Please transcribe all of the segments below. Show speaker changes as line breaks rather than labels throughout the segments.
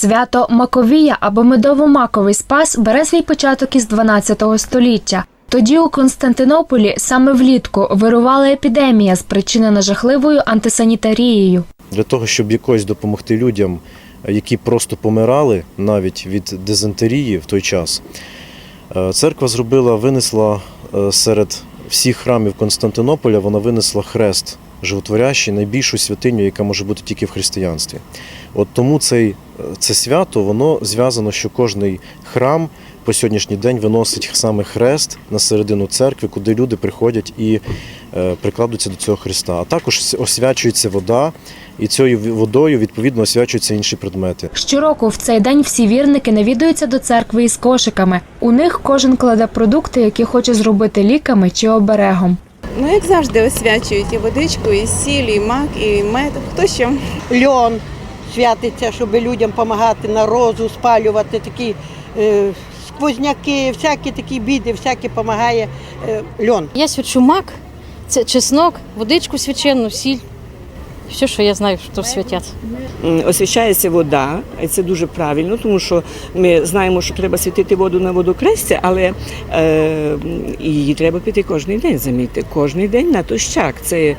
Свято Маковія або медово-маковий спас бере свій початок із 12 століття. Тоді у Константинополі саме влітку вирувала епідемія, спричинена жахливою антисанітарією.
для того, щоб якось допомогти людям, які просто помирали навіть від дизентерії в той час. е, Церква зробила, винесла е, серед всіх храмів Константинополя, вона винесла хрест животворящий, найбільшу святиню, яка може бути тільки в християнстві. От тому цей, е, це свято воно зв'язано, що кожний храм по сьогоднішній день виносить саме хрест на середину церкви, куди люди приходять і е, прикладуться до цього хреста. А також освячується вода, і цією водою відповідно освячуються інші предмети.
Щороку в цей день всі вірники навідуються до церкви із кошиками. У них кожен кладе продукти, які хоче зробити ліками чи оберегом.
Ну, як завжди, освячують і водичку, і сіль, і мак, і мед. Хто що?
льон святиться, щоб людям допомагати на розу спалювати такі е, сквозняки, всякі такі біди, всякі допомагає е, льон.
Я свячу мак, це чеснок, водичку свячену, сіль. Все, що я знаю, що святять.
М, освячається вода, і це дуже правильно, тому що ми знаємо, що треба святити воду на водокрестя, але е, її треба пити кожен день, замітьте, кожен день на тощак. Це,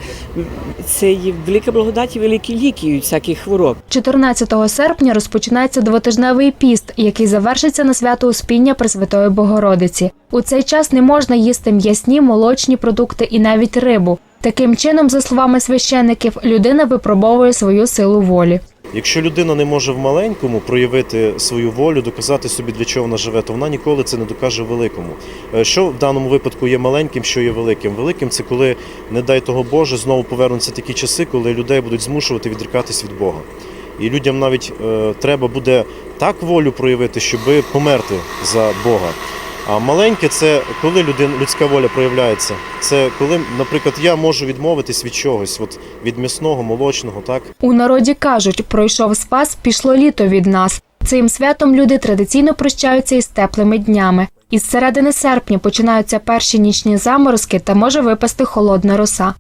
це є велика благодать і великі ліки від всяких хвороб.
14 серпня розпочинається двотижневий піст, який завершиться на свято Успіння Пресвятої Богородиці. У цей час не можна їсти м'ясні, молочні продукти і навіть рибу. Таким чином, за словами священиків, людина випробовує свою силу волі.
Якщо людина не може в маленькому проявити свою волю, доказати собі, для чого вона живе, то вона ніколи це не докаже великому. Е, Що в даному випадку є маленьким, що є великим? Великим це коли, не дай того Боже, знову повернуться такі часи, коли людей будуть змушувати відрікатись від Бога. І людям навіть е, треба буде так волю проявити, щоб померти за Бога. А маленьке це коли людина, людська воля проявляється. Це коли, наприклад, я можу відмовитись від чогось, от від м'ясного, молочного, так.
У народі кажуть, пройшов спас, пішло літо від нас. Цим святом люди традиційно прощаються із теплими днями. Із середини серпня починаються перші нічні заморозки та може випасти холодна роса.